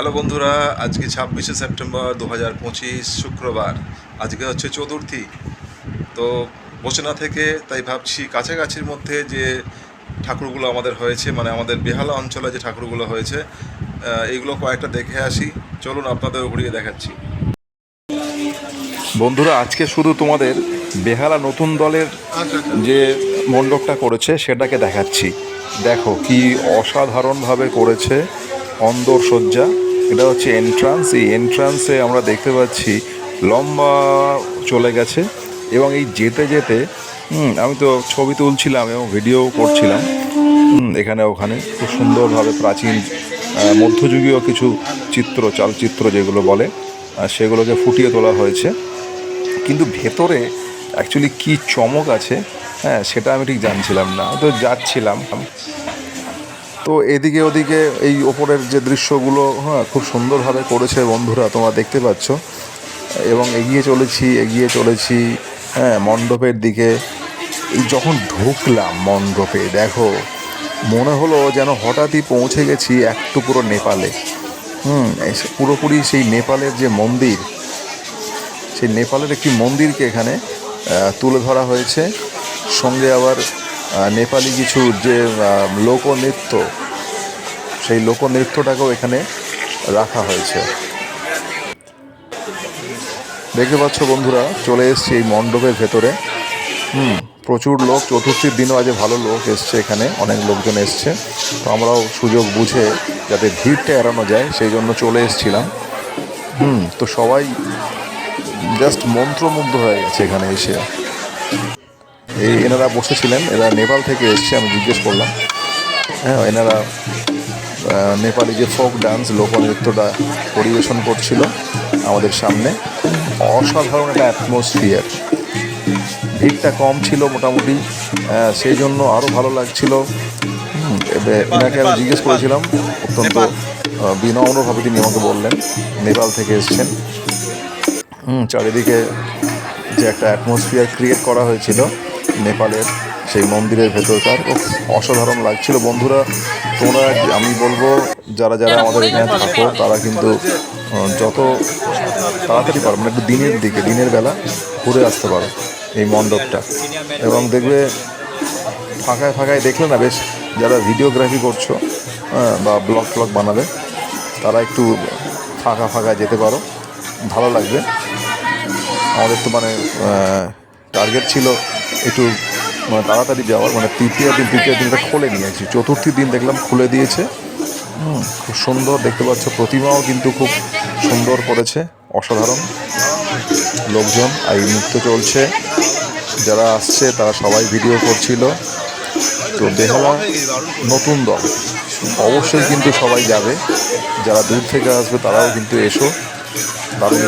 Hello বন্ধুরা, আজকে ছাব্বিশে সেপ্টেম্বর দু হাজার পঁচিশ শুক্রবার, আজকে হচ্ছে চতুর্থী। তো বসে না থেকে তাই ভাবছি কাছাকাছির মধ্যে যে ঠাকুরগুলো আমাদের হয়েছে মানে আমাদের বেহালা অঞ্চলে যে ঠাকুরগুলো হয়েছে এইগুলো কয়েকটা দেখে আসি। চলুন আপনাদের ঘুরিয়ে দেখাচ্ছি। বন্ধুরা, আজকে শুধু তোমাদের বেহালা নতুন দলের যে মণ্ডপটা করেছে, সেটাকে দেখাচ্ছি। দেখো কি অসাধারণভাবে করেছে অন্দর সজ্জা এটা হচ্ছে এন্ট্রান্স এই এন্ট্রান্সে আমরা দেখতে পাচ্ছি লম্বা চলে গেছে এবং এই যেতে যেতে আমি তো ছবি তুলছিলাম এবং ভিডিও করছিলাম এখানে ওখানে খুব সুন্দরভাবে প্রাচীন মধ্যযুগীয় কিছু চিত্র, চালচিত্র যেগুলো বলে সেগুলোকে ফুটিয়ে তোলা হয়েছে। কিন্তু ভেতরে অ্যাকচুয়ালি কি চমক আছে হ্যাঁ সেটা আমি ঠিক জানছিলাম না। তো যাচ্ছিলাম তো এদিকে ওদিকে এই ওপরের যে দৃশ্যগুলো হ্যাঁ খুব সুন্দরভাবে করেছে বন্ধুরা, তোমরা দেখতে পাচ্ছ। এবং এগিয়ে চলেছি এগিয়ে চলেছি হ্যাঁ মণ্ডপের দিকে। এই যখন ঢুকলাম মণ্ডপে, দেখো, মনে হলো যেন হঠাৎই পৌঁছে গেছি একটু পুরো নেপালে। হুম পুরোপুরি সেই নেপালের যে মন্দির, সেই নেপালের একটি মন্দিরকে এখানে তুলে ধরা হয়েছে। সঙ্গে আবার নেপালি কিছু যে লোকনৃত্য সেই লোকনৃত্যটাকেও এখানে রাখা হয়েছে। দেখতে পাচ্ছ বন্ধুরা, চলে এসছি এই মণ্ডপের ভেতরে। হুম, প্রচুর লোক, চতুর্থীর দিনও আজ ভালো লোক এসছে এখানে, অনেক লোকজন এসছে। তো আমরাও সুযোগ বুঝে যাতে ভিড়টা এড়ানো যায়, সেই জন্য চলে এসছিলাম। হুম, তো সবাই জাস্ট মন্ত্রমুগ্ধ হয়ে গেছে এখানে এসে। এই এনারা বসেছিলেন, এরা নেপাল থেকে এসছে, আমি জিজ্ঞেস করলাম। হ্যাঁ এনারা নেপালি যে ফোক ডান্স লোকনৃত্যটা পরিবেশন করছিল আমাদের সামনে অসাধারণ একটা অ্যাটমসফিয়ার ভিড়টা কম ছিল মোটামুটি সেই জন্য আরও ভালো লাগছিল। এনাকে আমি জিজ্ঞেস করেছিলাম অত্যন্ত বিনম্রভাবে তিনি আমাকে বললেন নেপাল থেকে এসছেন। হুম, চারিদিকে যে একটা অ্যাটমসফিয়ার ক্রিয়েট করা হয়েছিল নেপালের সেই মন্দিরের ভেতরকার অসাধারণ লাগছিল। বন্ধুরা তোমরা আমি বলব যারা যারা আমাদের এখানে থাকো তারা কিন্তু যত তাড়াতাড়ি পারো মানে একটু দিনের দিকে দিনের বেলা ঘুরে আসতে পারো এই মণ্ডপটা। এবং দেখবে ফাঁকায় ফাঁকায় দেখলে না বেশ যারা ভিডিওগ্রাফি করছ হ্যাঁ, বা ব্লগ ফ্লগ বানাবে তারা একটু ফাঁকা ফাঁকা যেতে পারো ভালো লাগবে। আমাদের তো মানে টার্গেট ছিল একটু মানে তাড়াতাড়ি যাওয়ার মানে তৃতীয় দিন, তৃতীয় দিনটা খুলে নিয়েছি। চতুর্থী দিন দেখলাম খুলে দিয়েছে। খুব সুন্দর, দেখতে পাচ্ছ, প্রতিমাও কিন্তু খুব সুন্দর করেছে, অসাধারণ। লোকজন এই নৃত্য চলছে। যারা আসছে, তারা সবাই ভিডিও করছিল। তো বেহালা নতুন দল, অবশ্যই কিন্তু সবাই যাবে। যারা দূর থেকে আসবে, তারাও কিন্তু এসো। দারুণ